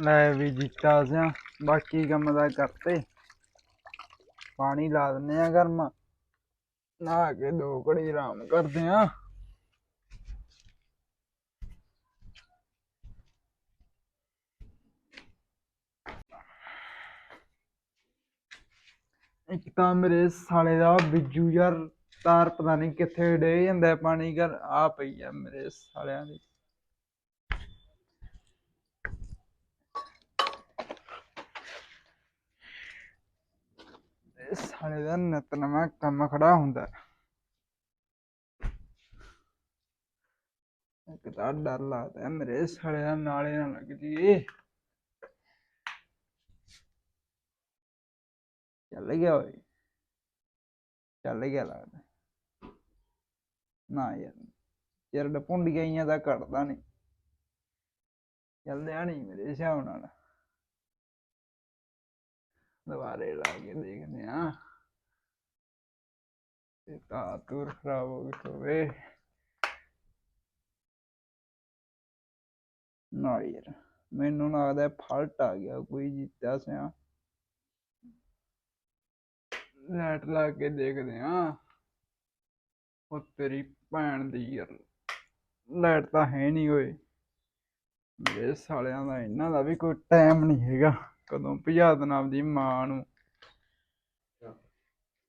ਲੈ ਵੀ ਜਿੱਤਾ ਸਿਆ, ਬਾਕੀ ਕੰਮ ਦਾ ਕਰਤੇ। ਪਾਣੀ ਲਾ ਦਿੰਨੇ ਆ ਗਰਮ। ਨਹਾ ਕੇ ਦੋ ਘੜੀ ਆਰਾਮ ਕਰਦੇ ਆ। ਇੱਕ ਤਾਂ ਮੇਰੇ ਸਾਲੇ ਦਾ ਬਿੱਜੂ ਯਾਰ, ਤਾਰ ਪਤਾ ਨਹੀਂ ਕਿੱਥੇ ਡੇ ਜਾਂਦਾ ਪਾਣੀ ਕਰ ਆ ਪਈ ਆ ਮੇਰੇ ਸਾਲਿਆਂ ਦੀ। ਸਾਲੇ ਦਾ ਨਿਤਨਮਾ ਕੰਮ ਖੜਾ ਹੁੰਦਾ। ਇੱਕ ਤਾਂ ਡਰ ਲੱਗਦਾ ਹੈ ਮੇਰੇ ਸਾਲੇ ਦਾ ਨਾਲੇ ਨਾ ਲੱਗ ਜੀ ਚੱਲ ਗਿਆ ਓਏ। ਚੱਲ ਗਿਆ ਲੱਗਦਾ। ਨਾ ਯਾਰ ਯਾਰ ਡਪੁੰਡ ਗਈਆਂ ਦਾ ਘਟਦਾ ਨਹੀਂ ਚੱਲਦਿਆ ਨਹੀਂ ਮੇਰੇ ਹਿਸਾਬ ਨਾਲ। ਦੁਬਾਰੇ ਲਾ ਕੇ ਦੇਖਦੇ ਆ। ਇਹ ਤਾਂ ਤੂਰ ਖਰਾਬ ਹੋ ਗਈ ਹੋਵੇ ਨਾ ਯਾਰ ਮੈਨੂੰ ਲੱਗਦਾ ਫਾਲਟ ਆ ਗਿਆ ਕੋਈ ਜਿੱਤਿਆ ਸਿਆ ਲਾਈਟ ਲਾ ਕੇ ਦੇਖਦੇ ਆ ਉਹ ਤੇਰੀ ਭੈਣ ਦੀ ਯਾਰ ਲਾਈਟ ਤਾਂ ਹੈ ਨਹੀਂ ਓਏ ਮੇਰੇ ਸਾਲਿਆਂ ਦਾ ਇਹਨਾਂ ਦਾ ਵੀ ਕੋਈ ਟਾਈਮ ਨਹੀਂ ਹੈਗਾ ਕਦੋਂ ਭਜਾ ਦੇਣਾ ਆਪਦੀ ਮਾਂ ਨੂੰ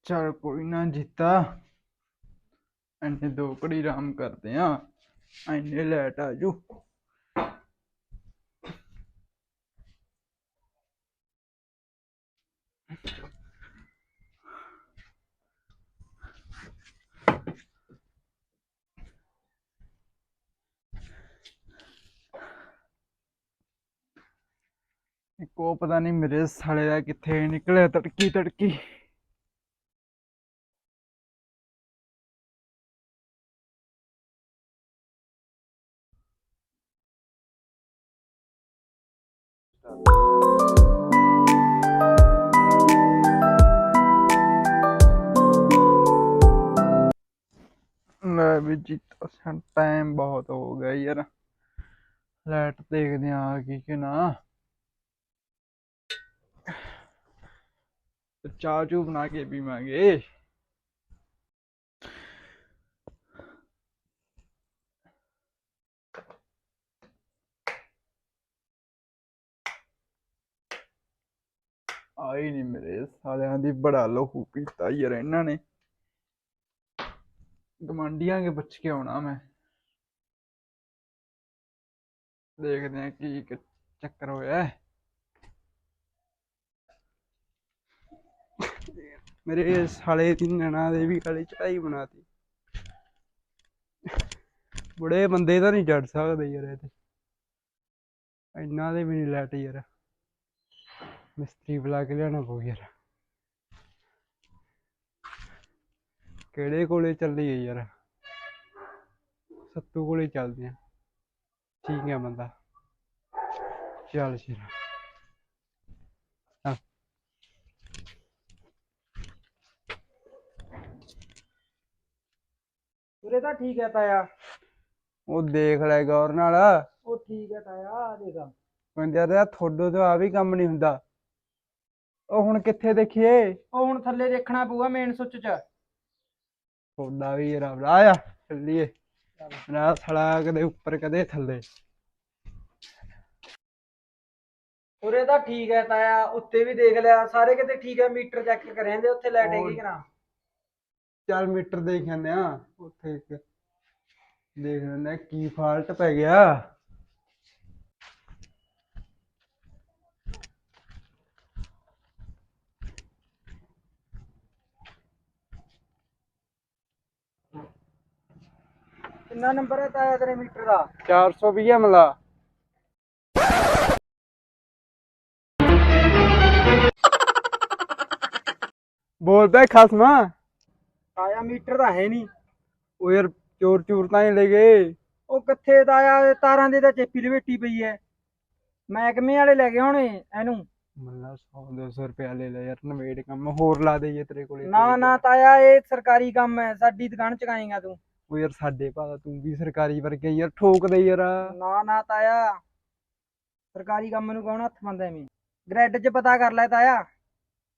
ਚਲ ਕੋਈ ਨਾ ਜੀਤਾ ਐਨੇ ਦੋ ਘੜੀ ਆਰਾਮ ਕਰਦੇ ਆ ਐਨੇ ਲਾਈਟ ਆ ਜੂ ਕੋ ਪਤਾ ਨਹੀਂ ਮੇਰੇ ਸਾਲੇ ਦਾ ਕਿੱਥੇ ਨਿਕਲਿਆ ਤੜਕੀ ਤੜਕੀ ਵੀ ਜੀਤਾ ਸਾਂ ਟਾਈਮ ਬਹੁਤ ਹੋ ਗਿਆ ਯਾਰ। ਲੈਟ ਦੇਖਦੇ ਆ ਕੀ ਕਿ ਨਾ। ਚਾਹ ਚੂ ਬਣਾ ਕੇ ਪੀਵਾਂਗੇ। ਆਈ ਨਹੀਂ ਮੇਰੇ ਸਾਲਿਆਂ ਦੀ ਬੜਾ ਲਹੂ ਪੀਤਾ ਯਾਰ ਇਹਨਾਂ ਨੇ। ਗਮੰਡੀਆਂ ਕੇ ਪੁੱਛ ਕੇ ਆਉਣਾ ਮੈਂ। ਦੇਖਦੇ ਆ ਕੀ ਚੱਕਰ ਹੋਇਆ ਹੈ। ਮੇਰੇ ਸਾਲੇ ਦੀ ਨੈਣਾ ਦੇ ਵੀ ਕਾਲੀ ਚੜਾਈ ਬਣਾਤੀ। ਬੁੜੇ ਬੰਦੇ ਤਾਂ ਨਹੀਂ ਚੜ ਸਕਦੇ ਯਾਰ ਇਹ ਤੇ। ਇੰਨਾ ਦੇ ਵੀ ਨਹੀਂ ਲੈਟ ਯਾਰ। ਮਿਸਤਰੀ ਬੁਲਾ ਕੇ ਲਿਆਉਣਾ ਪਊ ਯਾਰ। ਕਿਹੜੇ ਕੋਲੇ ਚੱਲੀਏ ਯਾਰ? ਸੱਤੂ ਕੋਲੇ ਚੱਲਦੇ ਆ। ਠੀਕ ਹੈ ਬੰਦਾ। ਚੱਲ ਸ਼ੇਰਾ। ਹਾਂ ਉਰੇ ਤਾਂ ਠੀਕ ਹੈ ਤਾਇਆ। ਉਹ ਦੇਖ ਲੈ ਗੌਰ ਨਾਲ। ਉਹ ਠੀਕ ਹੈ ਤਾਇਆ ਆ ਦੇਖ। ਕਹਿੰਦੇ ਯਾਰ ਥੋੜੋ ਤੋਂ ਆ ਵੀ ਕੰਮ ਨਹੀਂ ਹੁੰਦਾ। ਉਹ ਹੁਣ ਕਿੱਥੇ ਦੇਖੀਏ? ਉਹ ਹੁਣ ਥੱਲੇ ਦੇਖਣਾ ਪਊਗਾ ਮੇਨ ਸੁੱਚ 'ਚ। ਥੋੜਾ ਵੀ ਯਾਰ ਆ। ਜਾ ਚੱਲੀਏ। ਨਾ ਥੜਾ ਕਦੇ ਉੱਪਰ ਕਦੇ ਥੱਲੇ। ਉਰੇ ਤਾਂ ਠੀਕ ਹੈ ਤਾਇਆ ਉੱਤੇ ਵੀ ਦੇਖ ਲਿਆ। ਸਾਰੇ ਕਿਤੇ ਠੀਕ ਹੈ ਮੀਟਰ ਚੈੱਕ ਕਰਿਆ ਜਾਂਦੇ ਉੱਥੇ ਲਾਈਟ ਹੈਗੀ ਕਿ ਨਾ ਚੱਲ ਮੀਟਰ ਦੇਖ ਜਾਂਦੇ ਆ ਉੱਥੇ ਇੱਕ ਦੇਖ ਲੈਂਦੇ ਆ ਕੀ ਫਾਲਟ ਪੈ ਗਿਆ। ਕਿੰਨਾ ਨੰਬਰ ਹੈ ਤਾਇਆ ਤੇਰੇ ਮੀਟਰ ਦਾ? 420 ਆ ਮਲਾ। ਬੋਲ ਪੈ ਖਸਮਾ। ਤਾਇਆ ਮੀਟਰ ਤਾਂ ਹੈ ਨਹੀਂ। ਉਹ ਯਾਰ ਚੋਰ ਚੂਰ ਤਾਂ ਨਹੀਂ ਲੈ ਗਏ। ਉਹ ਕਿੱਥੇ ਤਾਇਆ? ਇਹ ਤਾਰਾਂ ਦੀ ਤਾਂ ਚੇਪੀ ਲਵੇਟੀ ਪਈ ਹੈ। ਮਹਿਕਮੇ ਵਾਲੇ ਲੈ ਗਏ ਹੋਣੇ ਇਹਨੂੰ। ਮੱਲਾ 100 200 ਰੁਪਇਆ ਲੈ ਲੈ ਯਾਰ ਨਵੇੜ ਕੰਮ ਹੋਰ ਲਾ ਦੇ ਜੇ ਤੇਰੇ ਕੋਲੇ। ਨਾ ਨਾ ਤਾਇਆ ਇਹ ਸਰਕਾਰੀ ਕੰਮ ਹੈ। ਸਾਡੀ ਦੁਕਾਨ ਚਕਾਏਗਾ ਤੂੰ। ਉਹ ਯਾਰ ਸਾਡੇ ਭਾਅ ਤੂੰ ਵੀ ਸਰਕਾਰੀ ਵਰਗੇ ਯਾਰ ਠੋਕ ਦੇ ਯਾਰ। ਨਾ ਨਾ ਤਾਇਆ। ਸਰਕਾਰੀ ਕੰਮ ਨੂੰ ਕੌਣ ਹੱਥ ਪਾਉਂਦਾ ਐਵੇਂ? ਗ੍ਰੈਡ 'ਚ ਪਤਾ ਕਰ ਲੈ ਤਾਇਆ।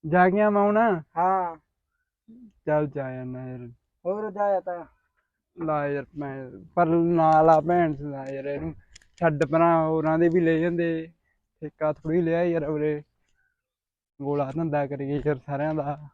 ਜਾ ਗਿਆ ਮੈਂ ਹੁਣ। ਹਾਂ। ਚੱਲ ਜਾ ਜਾਣਾ ਯਾਰ। ਹੋਰ ਜਾਇਆ ਤਾਇਆ। ਲਾ ਯਾਰ ਮੈਂ ਪਰ ਨਾਲ ਆ ਭੈਣ ਦਾ ਯਾਰ ਇਹਨੂੰ। ਛੱਡ ਪਰਾਂ ਹੋਰਾਂ ਦੇ ਵੀ ਲੈ ਜਾਂਦੇ। ਠੇਕਾ ਥੋੜੀ ਲਿਆ ਯਾਰ ਉਰੇ। ਗੋਲਾ ਧੰਦਾ ਕਰੀਏ ਯਾਰ ਸਾਰਿਆਂ ਦਾ।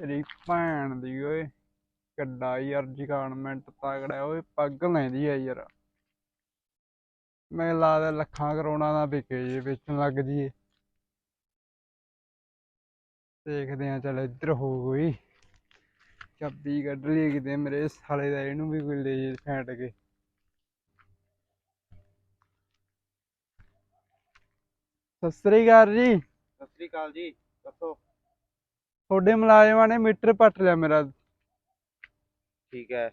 ਤੇਰੀ ਭੈਣ ਦੀ, ਓਏ। ਕੱਡਾ ਯਾਰ ਜਗਾਰਮੈਂਟ ਤਗੜਾ ਓਏ, ਪੱਗ ਲੈਂਦੀ ਆ ਯਾਰ। ਮੈਨੂੰ ਲੱਗਦਾ ਲੱਖਾਂ ਕਰੋੜਾਂ ਦਾ ਵਿਕੇ ਜੇ, ਵੇਚਣ ਲੱਗ ਜੀਏ ਦੇਖਦੇ ਆ ਚੱਲ ਇੱਧਰ ਹੋ ਕੋਈ। ਚਾਬੀ ਕੱਢ ਲਈ ਕਿਤੇ ਮੇਰੇ ਸਾਲੇ ਦਾ, ਇਹਨੂੰ ਵੀ ਕੋਈ ਲੈ ਜੇ ਫੈਂਟ ਕੇ। ਸਤਿ ਸ੍ਰੀ ਅਕਾਲ ਜੀ। ਸਤਿ ਸ੍ਰੀ ਅਕਾਲ ਜੀ, ਦੱਸੋ? ਤੁਹਾਡੇ ਮੁਲਾਜ਼ਮਾਂ ਨੇ ਮੀਟਰ ਪੱਟ ਲਿਆ ਮੇਰਾ। ਠੀਕ ਹੈ।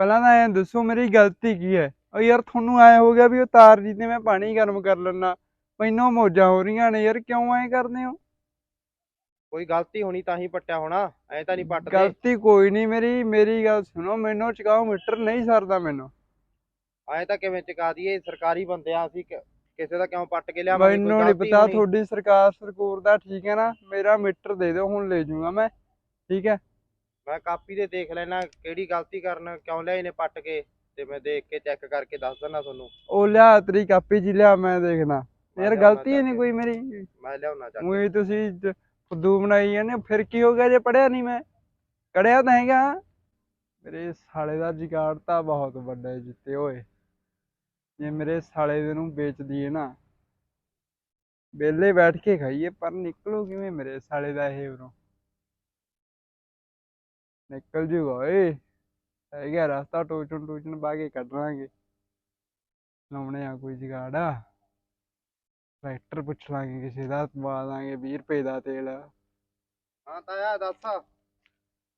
ਪਹਿਲਾਂ ਤਾਂ ਐਂ ਦੱਸੋ ਮੇਰੀ ਗਲਤੀ ਕੀ ਹੈ? ਉਹ ਯਾਰ ਤੁਹਾਨੂੰ ਐ ਹੋ ਗਿਆ ਵੀ ਉਹ ਤਾਰ ਜੀ ਤੇ ਮੈਂ ਪਾਣੀ ਗਰਮ ਕਰ ਲੈਣਾ ਮੈਨੂੰ ਮੌਜਾਂ ਹੋ ਰਹੀਆਂ ਨੇ ਯਾਰ ਕਿਉਂ ਐਂ ਕਰਦੇ ਹੋ? ਕੋਈ ਗਲਤੀ ਹੋਣੀ ਤਾਂ ਹੀ ਪੱਟਿਆ ਹੋਣਾ ਐ ਤਾਂ ਨਹੀਂ ਪੱਟਦੇ। ਗਲਤੀ ਕੋਈ ਨਹੀਂ ਮੇਰੀ ਮੇਰੀ ਗੱਲ ਸੁਣੋ ਮੈਨੂੰ ਚਕਾਓ ਮੀਟਰ ਨਹੀਂ ਸਰਦਾ ਮੈਨੂੰ। ਐ ਤਾਂ ਕਿਵੇਂ ਚਕਾ ਦਈਏ ਸਰਕਾਰੀ ਬੰਦੇ ਆ ਅਸੀਂ ਕਿਸੇ ਦਾ ਕਿਉਂ ਪੱਟ ਕੇ ਲਿਆਵਾਂਗੇ ਮੈਨੂੰ ਨਹੀਂ ਪਤਾ। ਤੁਹਾਡੀ ਸਰਕਾਰ ਸਰਕੂਰ ਦਾ ਠੀਕ ਹੈ ਨਾ? ਮੇਰਾ ਮੀਟਰ ਦੇ ਦਿਓ ਹੁਣ ਲੈ ਜਾਊਂਗਾ ਮੈਂ ਠੀਕ ਹੈ? ਮੈਂ ਕਾਪੀ ਤੇ ਦੇਖ ਲੈਣਾ ਕਿਹੜੀ ਗਲਤੀ ਕਰਨ ਕਿਉਂ ਲਿਆਏ ਨੇ ਪੱਟ ਕੇ ਤੇ ਮੈਂ ਦੇਖ ਕੇ ਚੈੱਕ ਕਰਕੇ ਦੱਸ ਦਿੰਦਾ ਤੁਹਾਨੂੰ। ਉਹ ਲਿਆ ਤੇਰੀ ਕਾਪੀ ਜੀ ਲਿਆ ਮੈਂ ਦੇਖਦਾ। ਮੈਂ ਯਾਰ ਗਲਤੀ ਹੀ ਨਹੀਂ ਕੋਈ ਮੇਰੀ? ਮੈਂ ਲਿਆਉਣਾ ਚੱਕ ਉਹੀ ਤੁਸੀਂ ਫੁੱਦੂ ਬਣਾਈ ਜਾਂਦੇ ਫਿਰ ਕੀ ਹੋ ਗਿਆ ਜੇ ਪੜਿਆ ਨਹੀਂ ਮੈਂ? ਕੜਿਆ ਤਾਂ ਹੈਗਾ। ਮੇਰੇ ਸਾਲੇ ਦਾ ਜਿਗਾੜ ਤਾਂ ਬਹੁਤ ਵੱਡਾ ਜਿੱਤੇ ਹੋਏ ਜੇ ਮੇਰੇ ਸਾਲੇ ਦੇ ਨੂੰ ਵੇਚ ਦਈਏ ਨਾ ਵਿਹਲੇ ਬੈਠ ਕੇ ਖਾਈਏ ਪਰ ਨਿਕਲੂ ਕਿਵੇਂ ਮੇਰੇ ਸਾਲੇ ਦਾ ਇਹ ਉਰੋਂ? ਨਿਕਲ ਜੂਗਾ ਓਏ ਹੈਗਾ ਰਸਤਾ ਟੋਚਣ ਟੋਚਣ ਪਾ ਕੇ ਕੱਢ ਲਾਂਗੇ। ਲਾਉਣੇ ਆ ਕੋਈ ਜਗਾੜ। ਟਰੈਕਟਰ ਪੁੱਛ ਲਾਂਗੇ ਕਿਸੇ ਦਾ ਪਵਾ ਦਾਂਗੇ 20 ਰੁਪਏ ਦਾ ਤੇਲ। ਹਾਂ ਤਾਇਆ ਦੱਸ।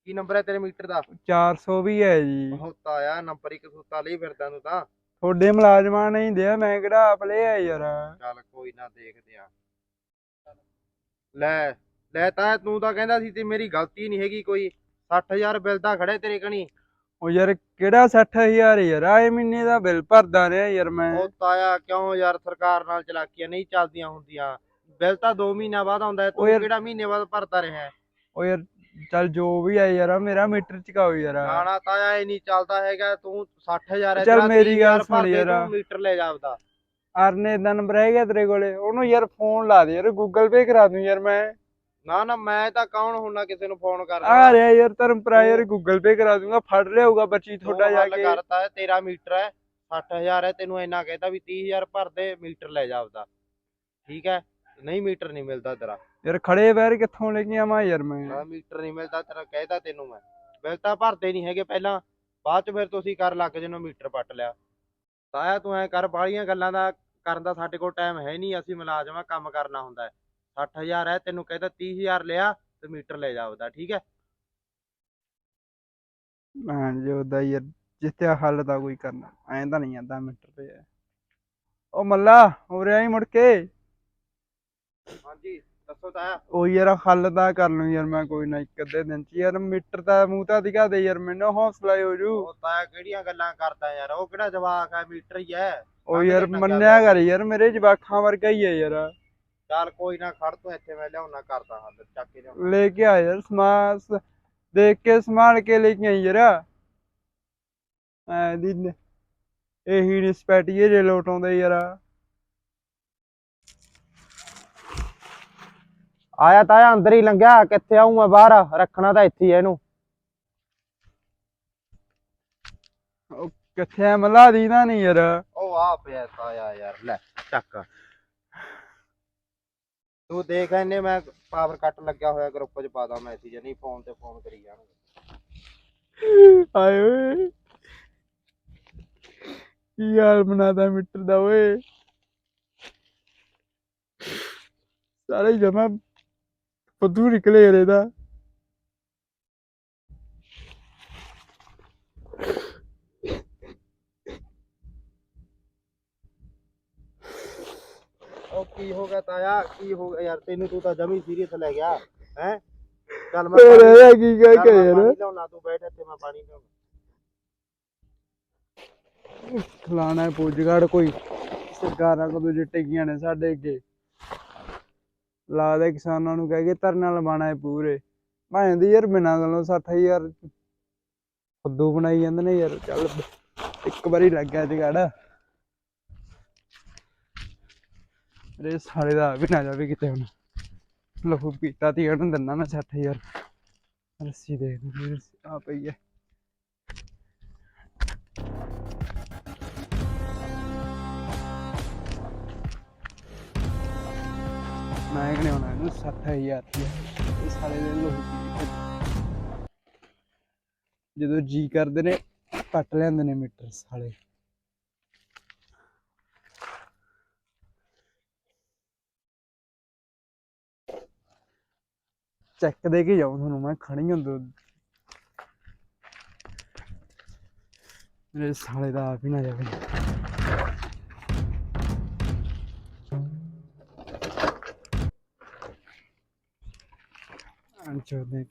ਕੀ ਨੰਬਰ ਹੈ ਤੇਰੇ ਮੀਟਰ ਦਾ? 400 ਵੀ ਹੈ ਜੀ। ਬਹੁਤ ਤਾਇਆ ਨੰਬਰ ਇੱਕ ਸੁੱਤਾ ਲਈ ਫਿਰਦਾ ਤੂੰ ਤਾਂ। ਤੁਹਾਡੇ ਮੁਲਾਜ਼ਮਾਂ ਨੇ ਹੀ ਦਿਆ ਮੈਂ ਕਿਹੜਾ ਆਪ ਲਿਆ ਯਾਰ। ਚੱਲ ਕੋਈ ਨਾ ਦੇਖਦੇ ਆ। ਲੈ ਲੈ ਤਾਇਆ ਤੂੰ ਤਾਂ ਕਹਿੰਦਾ ਸੀ ਤੇ ਮੇਰੀ ਗਲਤੀ ਨਹੀਂ ਹੈਗੀ ਕੋਈ। 60000 ਬਿੱਲ ਦਾ ਖੜੇ ਤੇਰੇ ਕਣੀ। ਉਹ ਯਾਰ ਕਿਹੜਾ 60000 ਯਾਰ ਆਏ ਮਹੀਨੇ ਦਾ ਬਿੱਲ ਭਰਦਾ ਰਿਹਾ ਯਾਰ ਮੈਂ। ਉਹ ਤਾਇਆ ਕਿਉਂ ਯਾਰ ਸਰਕਾਰ ਨਾਲ ਚਲਾਕੀਆਂ ਨਹੀਂ ਚੱਲਦੀਆਂ ਹੁੰਦੀਆਂ? ਬਿੱਲ ਤਾਂ 2 ਮਹੀਨਿਆਂ ਬਾਅਦ ਆਉਂਦਾ ਹੈ ਉਹ ਤੂੰ ਯਾਰ- ਕਿਹੜਾ ਮਹੀਨੇ ਬਾਅਦ ਭਰਦਾ ਰਿਹਾ? ਹੈ ਉਹ ਯਾਰ ਚੱਲ ਜੋ ਵੀ ਹੈ ਯਾਰ ਮੇਰਾ ਮੀਟਰ ਚਕਾਓ ਯਾਰ? ਗਾਣਾ ਤਾਇਆ ਇਹ ਨਹੀਂ ਚੱਲਦਾ ਹੈਗਾ ਤੂੰ 60000 ਹੈ ਚੱਲ ਮੇਰੀ 30,000 ਗੱਲ ਸੁਣ ਯਾਰ। ਤੂੰ ਮੀਟਰ ਲੈ ਜਾ ਆਪਦਾ। ਅਰਨੇ ਦਾ ਨੰਬਰ ਹੈਗਾ ਤੇਰੇ ਕੋਲੇ ਉਹਨੂੰ ਯਾਰ ਫੋਨ ਲਾ ਦੇ ਯਾਰ ਗੂਗਲ ਪੇ ਕਰਾ ਦੂੰ ਯਾਰ ਮੈਂ। ਨਾ ਨਾ ਮੈਂ ਤਾਂ ਕੌਣ ਹੁੰਨਾ ਕਿਸੇ ਨੂੰ ਫੋਨ ਆ ਕਰਦਾ ਰਿਹਾ ਯਾਰ ਧਰਮਪੁਰਾ ਯਾਰ ਗੂਗਲ ਪੇ ਕਰਾ ਦੂੰਗਾ ਫੜ ਲਿਆਊਗਾ ਬੱਚੀ ਤੁਹਾਡਾ ਜਾ ਕੇ। ਕਰਤਾ ਹੈ ਤੇਰਾ ਮੀਟਰ ਹੈ 60000 ਹੈ ਤੈਨੂੰ ਇੰਨਾ ਕਹਿਤਾ ਵੀ 30000 ਭਰ ਦੇ ਮੀਟਰ ਲੈ ਜਾ ਆਪਦਾ। ਠੀਕ ਹੈ? ਨਹੀਂ ਮੀਟਰ ਨਹੀਂ ਮਿਲਦਾ ਤੇਰਾ। ਯਾਰ ਖੜੇ ਬੈਰ ਕਿੱਥੋਂ ਲੈ ਕੇ ਆਵਾਂ ਯਾਰ ਮੈਂ? ਨਾ ਮੀਟਰ ਨਹੀਂ ਮਿਲਦਾ ਤੇਰਾ ਕਹਿਤਾ ਤੈਨੂੰ ਮੈਂ। ਬਿੱਲ ਤਾਂ ਭਰਦੇ ਨਹੀਂ ਹੈਗੇ ਪਹਿਲਾਂ ਬਾਅਦ ਚ ਫਿਰ ਤੁਸੀਂ ਕਰ ਲੱਗ ਜਿਹਨੂੰ ਮੀਟਰ ਪੱਟ ਲਿਆ। ਤਾਇਆ ਤੂੰ ਐ ਕਰ ਬਾਹਲੀਆਂ ਗੱਲਾਂ ਦਾ ਕਰਨ ਦਾ ਸਾਡੇ ਕੋਲ ਟਾਈਮ ਹੈ ਨਹੀਂ ਅਸੀਂ ਮੁਲਾਜ਼ਮ ਆ ਕੰਮ ਕਰਨਾ ਹੁੰਦਾ ਹੈ। 60000 ਹੈ ਤੈਨੂੰ ਕਹਿੰਦਾ 30000 ਲਿਆ ਤੇ ਮੀਟਰ ਲੈ ਜਾ ਆਪਦਾ ਠੀਕ ਹੈ? ਮੈਂ ਜੋ ਦਾ ਯਾਰ ਜਿੱਥੇ ਹੱਲ ਦਾ ਕੋਈ ਕਰਨਾ ਐਂ ਤਾਂ ਨਹੀਂ ਆਂਦਾ ਮੀਟਰ ਤੇ। ਉਹ ਮੱਲਾ ਉਰੇ ਆਈ ਮੁੜ ਕੇ। ਹਾਂਜੀ ਦੱਸੋ ਤਾਇਆ। ਉਹ ਯਾਰ ਹੱਲ ਤਾਂ ਕਰ ਲੂੰ ਯਾਰ ਮੈਂ ਕੋਈ ਨਾ ਇੱਕ ਅੱਧੇ ਦਿਨ ਚ। ਯਾਰ ਮੀਟਰ ਤਾਂ ਮੂੰਹ ਤਾਂ ਦਿਖਾ ਦੇ ਯਾਰ ਮੈਨੂੰ ਹੌਸਲਾ ਹੀ ਜੂ। ਉਹ ਤਾਇਆ ਕਿਹੜੀਆਂ ਗੱਲਾਂ ਕਰਦਾ ਯਾਰ ਉਹ ਕਿਹੜਾ ਜਵਾਕ ਹੈ ਮੀਟਰ ਹੀ ਹੈ। ਉਹ ਯਾਰ ਮੰਨਿਆ। ਕਰ ਯਾਰ ਮੇਰੇ ਜਵਾਖਾਂ ਵਰਗਾ ਹੀ ਹੈ ਯਾਰ। ਚੱਲ ਕੋਈ ਨਾ ਖੜ ਤੂੰ ਇੱਥੇ ਮੈਂ ਲਿਆਉਣਾ ਕਰਦਾ ਹੱਲ ਚੱਕ ਕੇ ਲਿਆਉਣਾ। ਲੈ ਕੇ ਆ ਯਾਰ ਸਮਾਨ ਸ- ਦੇਖ ਕੇ ਸੰਭਾਲ ਕੇ ਲੈ ਕੇ ਆਈ ਯਾਰ। ਐ ਦੀ ਨ- ਇਹੀ ਨਿਸਪੈਟੀਏ ਜੇ ਲੋਟ ਆਉਂਦੇ ਯਾਰ। ਆਇਆ ਤਾਇਆ ਅੰਦਰ ਹੀ ਲੰਘਿਆ ਕਿੱਥੇ ਆਉਂ ਮੈਂ ਬਾਹਰ? ਰੱਖਣਾ ਤਾਂ ਇੱਥੇ ਹੀ ਇਹਨੂੰ। ਕਿੱਥੇ ਆ? ਮੱਲਾ ਦੀਦਾ ਨਹੀਂ ਯਾਰ। ਉਹ ਆ ਪਿਆ ਤਾਇਆ ਯਾਰ ਲੈ ਚੱਕ। ਤੂੰ ਦੇਖ ਇਹਨੇ ਮੈਂ ਪਾਵਰ ਕੱਟ ਲੱਗਿਆ ਹੋਇਆ ਗਰੁੱਪ 'ਚ ਪਾਦਾ ਮੈਸੇਜ ਨਹੀਂ ਫੋਨ ਤੇ ਫੋਨ ਕਰੀ ਜਾਣਗੇ। ਆਏ ਓਏ। ਕੀ ਹਾਲ ਬਣਾਦਾ ਮੀਟਰ ਦਾ ਓਏ। ਸਾਰੇ ਜਮਾ புது இருக்கலையே ஏதா ਉਹ ਕੀ ਹੋ ਗਿਆ ਤਾਇਆ? ਕੀ ਹੋ ਗਿਆ ਯਾਰ? ਤੈਨੂੰ ਤੂੰ ਤਾਂ ਜਮੀ ਸੀਰੀਅਸ ਲੈ ਗਿਆ ਹੈ? ਚੱਲ ਮੈਂ ਫਿਰ ਕੀ ਕਹਿ ਕੇ ਯਾਰ? ਲਾਉਣਾ ਤੂੰ ਬੈਠ ਇੱਥੇ ਮੈਂ ਪਾਣੀ ਲਿਆਉਣਾ। ਖਲਾਣਾ ਪੂਜਗੜ ਕੋਈ। ਸਰਕਾਰਾਂ ਕੋਲ ਜੇ ਟਿਕੀਆਂ ਨੇ ਸਾਡੇ ਅੱਗੇ। ਲਾਦੇ ਕਿਸਾਨਾਂ ਨੂੰ ਕਹਿ ਕੇ ਧਰਨਾ ਲਵਾਣਾ ਪੂਰੇ। ਭਾਂ ਦੀ ਯਾਰ ਬਿਨਾਂ ਗੱਲੋਂ 60000 ਖੁੱਦੂ ਬਣਾਈ ਜਾਂਦੇ ਨੇ ਯਾਰ, ਚੱਲ ਇੱਕ ਵਾਰੀ ਲੱਗ ਗਿਆ ਜਗੜ। ਰੇ ਸਾਲੇ ਦਾ ਵੀ ਨਾ ਜਾਵੇ ਕਿਤੇ ਹੁਣ। ਲਹੂ ਪੀਤਾ ਤੀ ਉਹਨੂੰ ਦਿੰਦਾ ਮੈਂ 60000 ਰੱਸੀ ਦੇ ਆ ਪਈ ਹੈ। ਮੈਂ ਕਿਹਨੇ ਹੋਣਾ ਇਹਨੂੰ? 60000 ਰੁਪਇਆ ਇਹ ਸਾਲੇ ਦੇ ਲਹੂ ਜਦੋਂ ਜੀ ਕਰਦੇ ਨੇ, ਕੱਟ ਲੈਂਦੇ ਨੇ ਮੀਟਰ ਸਾਲੇ। ਚੈੱਕ ਦੇ ਕੇ ਜਾਉਂ ਤੁਹਾਨੂੰ, ਮੈਂ ਖਣੀ ਹੁੰਦੇ ਮੇਰੇ ਸਾਲੇ ਦਾ ਆਪ ਹੀ ਨਾ ਜਾਵੇ। Нічого не.